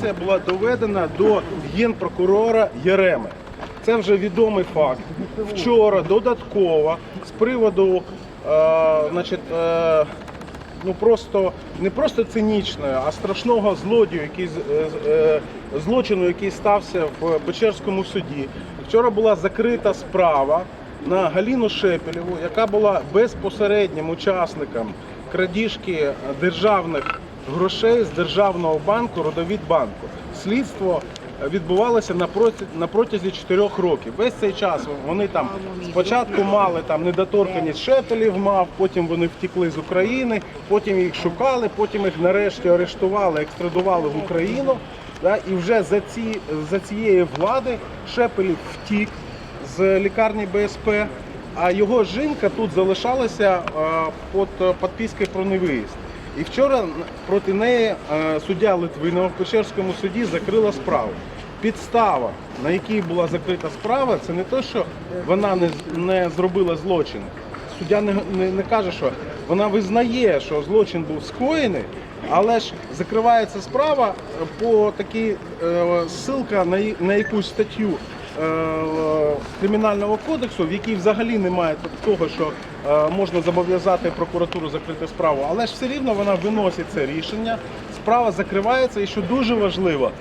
інформація була доведена до генпрокурора Єреми. Це вже відомий факт. Вчора додатково з приводу е, значить, е, ну просто не просто цинічної, а страшного злодію, який е, е, злочину, який стався в Печерському суді. Вчора була закрита справа на Галіну Шепелєву, яка була безпосереднім учасником крадіжки державних грошей з державного банку Родовідбанку. Слідство відбувалося на протязі 4 років. Весь цей час вони там спочатку мали там недоторканість шепелів, мав, потім вони втекли з України, потім їх шукали, потім їх нарешті арештували, екстрадували в Україну. Да, і вже за, ці, за цієї влади Шепелів втік з лікарні БСП, а його жінка тут залишалася під підпискою про невиїзд. І вчора проти неї е, суддя Литвинова в Печерському суді закрила справу. Підстава, на якій була закрита справа, це не те, що вона не, не зробила злочин. Суддя не, не, не каже, що вона визнає, що злочин був скоєний, але ж закривається справа по такій е, ссылка на, на якусь статтю е, кримінального кодексу, в якій взагалі немає того, що можна зобов'язати прокуратуру закрити справу, але ж все рівно вона виносить це рішення. Справа закривається, і що дуже важливо,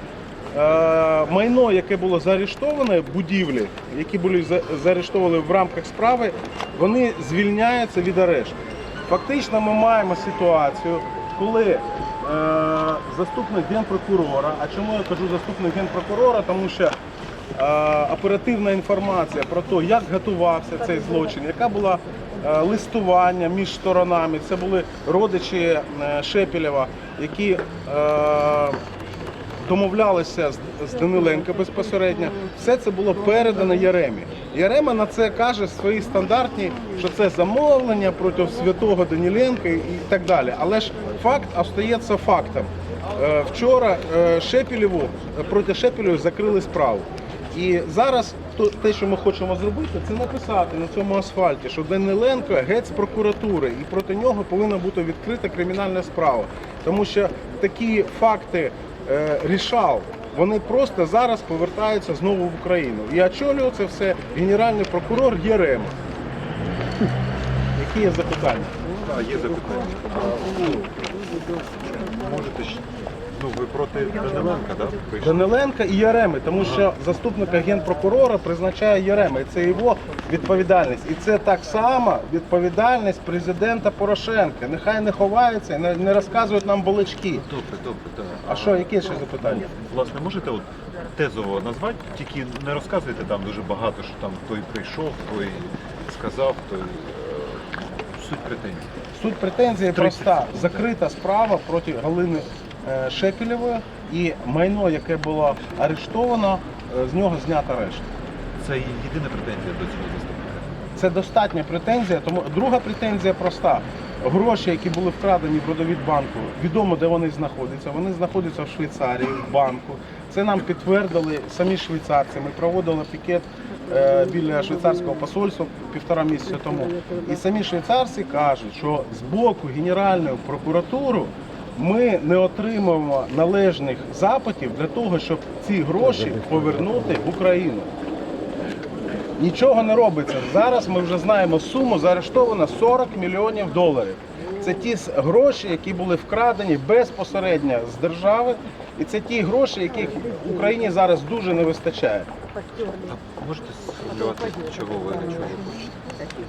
е, майно, яке було заарештоване, будівлі, які були за- заарештовані в рамках справи, вони звільняються від арешту. Фактично ми маємо ситуацію, коли е, заступник генпрокурора, а чому я кажу заступник генпрокурора, тому що е, оперативна інформація про те, як готувався цей злочин, яка була е, листування між сторонами. Це були родичі е, Шепелєва, які е, домовлялися з, Даниленко безпосередньо. Все це було передано Яремі. Ярема на це каже свої стандартні, що це замовлення проти святого Даніленка і так далі. Але ж факт остається фактом. Е, Вчора е, Шепелєву проти Шепелєва закрили справу. І зараз то- те, що ми хочемо зробити, це написати на цьому асфальті, що Даниленко геть з прокуратури, і проти нього повинна бути відкрита кримінальна справа. Тому що такі факти е, рішав, вони просто зараз повертаються знову в Україну. І очолює це все генеральний прокурор Єрема. Які є запитання? А, є запитання. Можете ж, ну ви проти Даниленка, да? прийшли? Даниленка і Яреми, тому що заступника генпрокурора призначає Ярема, і це його відповідальність. І це так само відповідальність президента Порошенка. Нехай не ховаються, не, не розказують нам балачки. Добре, добре, так. А що, яке ще запитання? Власне, можете от тезово назвати, тільки не розказуйте там дуже багато, що там той прийшов, той сказав, той е, суть претензій. Суть претензії проста. Закрита справа проти Галини е, Шепелєвої і майно, яке було арештовано, е, з нього знято арешт. Це єдина претензія до цього заступника. Це достатня претензія. Тому друга претензія проста. Гроші, які були вкрадені в Родовідбанку, відомо, де вони знаходяться. Вони знаходяться в Швейцарії, в банку. Це нам підтвердили самі швейцарці. Ми проводили пікет е, біля швейцарського посольства півтора місяця тому. І самі швейцарці кажуть, що з боку Генеральної прокуратури ми не отримуємо належних запитів для того, щоб ці гроші повернути в Україну. Нічого не робиться. Зараз ми вже знаємо суму заарештовано 40 мільйонів доларів. Це ті гроші, які були вкрадені безпосередньо з держави, і це ті гроші, яких Україні зараз дуже не вистачає. А можете чого ви чого ви хочете?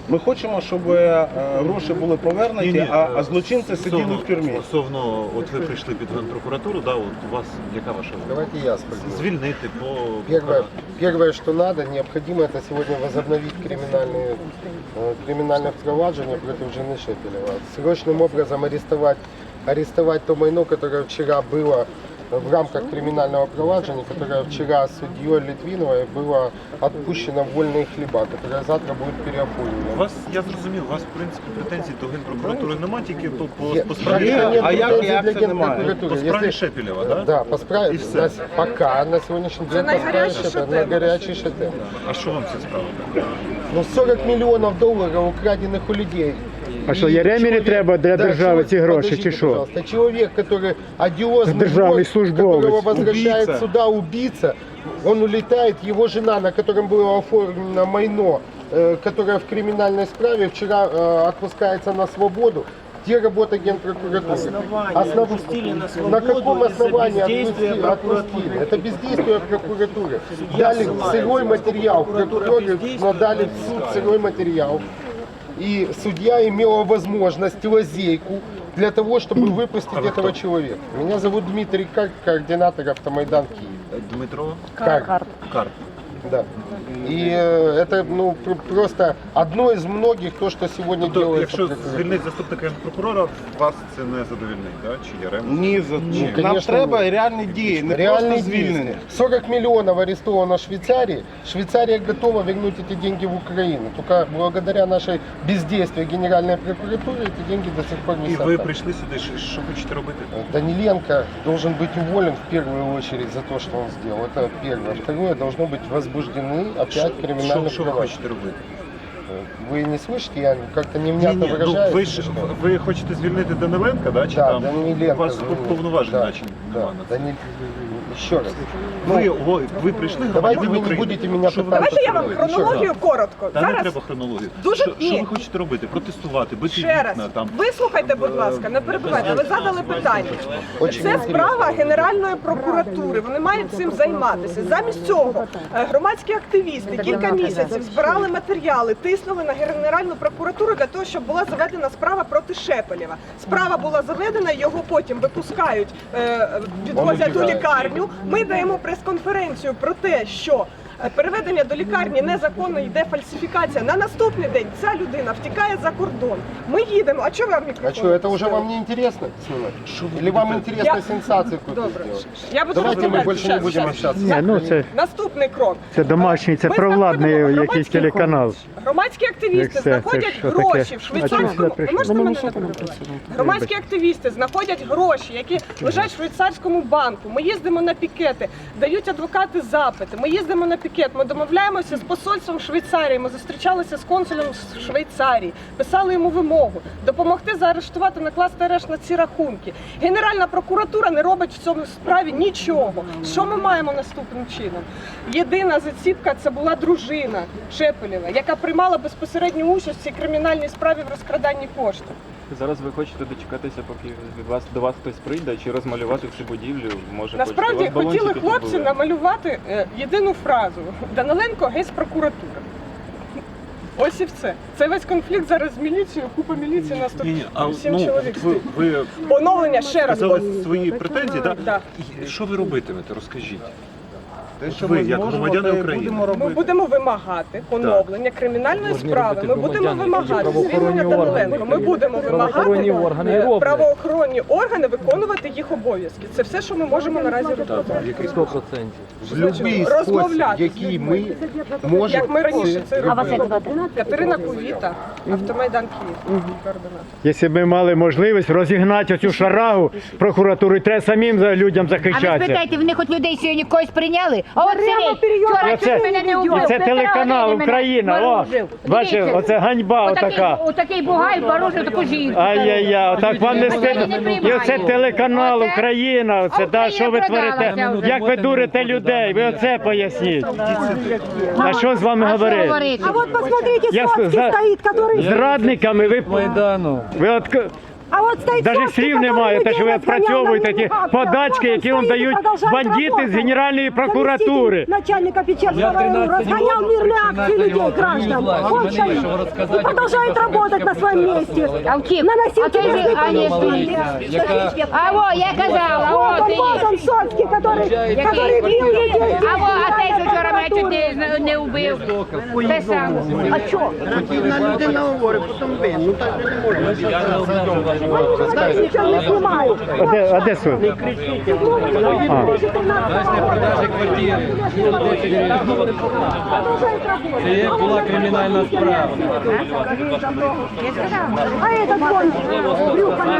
Ми хочемо, щоб е, гроші були повернуті, Ні-ні, а, а е, злочинці сиділи стосовно- в тюрмі. Стосовно, от ви прийшли під Генпрокуратуру, да, от у вас яка ваша Давайте я спрошу. звільнити по Первое, первое, что надо, необходимо это сегодня возобновить криминальные, э, криминальное впроваджение против жены Шепелева. Срочным образом арестовать, арестовать то майно, которое вчера было в рамках криминального проваджения, которое вчера судьей Литвиновой было отпущено в вольные хлеба, которое завтра будет У переоформлено. вас, я зрозумів, у вас, в принципі, претензій до Генпрокуратури немає, тільки по, по, Є- по справі, Є, Нет а як- претензий як для це немає? Генпрокуратуры. по справі Если- Шепелєва, да? Да, по справе, И всё. на с- пока на сегодняшний день по справе Шепелева, на горячий шедевр. А що вам ця справа? Ну 40 миллионов долларов украденных у людей. А що, И Яремі не человек- треба для Да, держави человек- ці гроші, подождите, чи що? пожалуйста. Человек, который одиозный, Державный вор, службовец. которого возвращает Убийца. сюда убийца, он улетает, его жена, на котором было оформлено майно, э, которая в криминальной справе, вчера э, отпускается на свободу. Где работа генпрокуратуры? Основ- отпустили на на свободу каком из-за основании бездействия отпусти- отпустили? Это бездействие прокуратуры. Дали сырой материал, прокуроры надали в суд сырой материал. И судья имела возможность, лазейку для того, чтобы выпустить этого человека. Меня зовут Дмитрий Карп, координатор Автомайдан Киев. Дмитро Карп. Карп. Да. И э, это ну, пр- просто одно из многих, то, что сегодня Тобто, делается. якщо прокуратурой. звільнить заступника прокурора, вас це не задовільнить, да? чи Ярем? Ні, за Ні, нам конечно, треба ні. реальні дії, не Реальные просто звільнення. действия. 40 миллионов арестовано в Швейцарии. Швейцария готова вернуть эти деньги в Украину. Только благодаря нашей бездействию Генеральной прокуратуры эти деньги до сих пор не І ви соответствуют. прийшли сюди, що- що хочете робити? Даниленко должен быть уволен в первую очередь за то, что он сделал. Это первое. Второе, должно быть возбуждены опять Що, криминальные що ви права. хочете робити? Вы не слышите, я как-то Ні, невнятно ні, ну, выражаюсь. ви ж ви хочете звільнити Даниленка, да? Чи Да, там Даниленко. у вас звонил. повноважень, да, наче да, нема на це? Данил... Еще раз. Ви, о, ви прийшли Давайте громадянин ви не України. будете мене Що ви. Давайте я вам робити? хронологію коротко. Та не Зараз треба хронологію. Дуже- що, що ні. ви хочете робити? Протестувати, бити ще раз вікна там. вислухайте, будь ласка, не перебивайте. Ви задали питання. Очень Це интересно. справа Генеральної прокуратури. Вони мають цим займатися. Замість цього е, громадські активісти кілька місяців збирали матеріали, тиснули на Генеральну прокуратуру для того, щоб була заведена справа проти Шепелєва. Справа була заведена, його потім випускають, е, відвозять у лікарню. Ми даємо прес-конференцію про те, що. Переведення до лікарні незаконно йде фальсифікація. На наступний день ця людина втікає за кордон. Ми їдемо. А чого вам А мікрофон? что, это уже вам не интересно снимать? Или вам интересно Я- какую-то Добре. сделать? Я буду Давайте мы розмовляти. больше не Щас, будем Ні, ну це, Наступний крок. це домашній, це Ми провладний знаходимо якийсь телеканал. Громадські Як активісти це? Це знаходять що таке? гроші в А чому швейцарському. Ви прийшли? можете мене не перебивати? Громадські активісти знаходять гроші, які лежать в швейцарському банку. Ми їздимо на пікети, дають адвокати запити. Ми їздимо на пікет. Ми домовляємося з посольством Швейцарії. Ми зустрічалися з консулем Швейцарії, писали йому вимогу допомогти заарештувати, накласти арешт на ці рахунки. Генеральна прокуратура не робить в цьому справі нічого. Що ми маємо наступним чином? Єдина заціпка це була дружина Шепелєва, яка приймала безпосередню участь в цій кримінальній справі в розкраданні коштів. Зараз ви хочете дочекатися, поки від вас до вас хтось прийде, чи розмалювати всю будівлю? Може, Насправді хотіли хлопці були? намалювати е, єдину фразу Даниленко геть з. Ось і все. Це весь конфлікт зараз з міліцією, купа міліції на 100 Ні, а сім ну, чоловік. ви, ви Поновлення ще раз. казали свої претензії, так? Да. І Що ви робитимете? Розкажіть. Те, що Ви, ми як зможемо, громадяни те і України. будемо Ми будемо вимагати поновлення кримінальної справи. Ми будемо вимагати звільнення Даниленко. Ми будемо вимагати е, правоохоронні органи виконувати їх обов'язки. Це все, що ми можемо наразі робити. В любий спосіб, Розмовляти. який ми можемо. Як ми раніше це А вас як робили. Катерина Кувіта, автомайдан Київ. Якщо б ми мали можливість розігнати цю шарагу прокуратури, треба самим за людям А ви спитайте, вони хоч людей сьогодні когось прийняли? А от сидить, вчора чуть мене не і це телеканал Україна. О, Дивіться. оце ганьба отака. отакий бугай порушив таку жінку. Ай-яй-яй, отак вам не Оце стидно. І оце телеканал Оце- Україна. Оце, да, що ви творите? продалася вже. Як ви дурите людей? Ви оце поясніть. А що з вами говорити? говорити? А вот посмотрите, Я Соцкий за- стоит, который... Зрадниками ви, ви от, А вот стоит Навіть Соцкий, слів который немає, те, що ви людей разгонял відпрацьовуєте на ті мегах. подачки, Вот он які вам стоит и дають продолжает бандити з работать. Генеральної прокуратури. Заместитель начальника Печерского района разгонял мирные акции людей, граждан. Он стоит и продолжает работать на своем месте. А втік. Наносил А той же террористические Аня А во, я казала, Вот о, он, ти вот он, Соцкий, который, который бил людей. А во, а той, що вчора мене чуть не, не вбив. Те саме. А что? Они ничего не Снимают. А де, а де суд? Це була кримінальна справа. А этот вон, брюхо на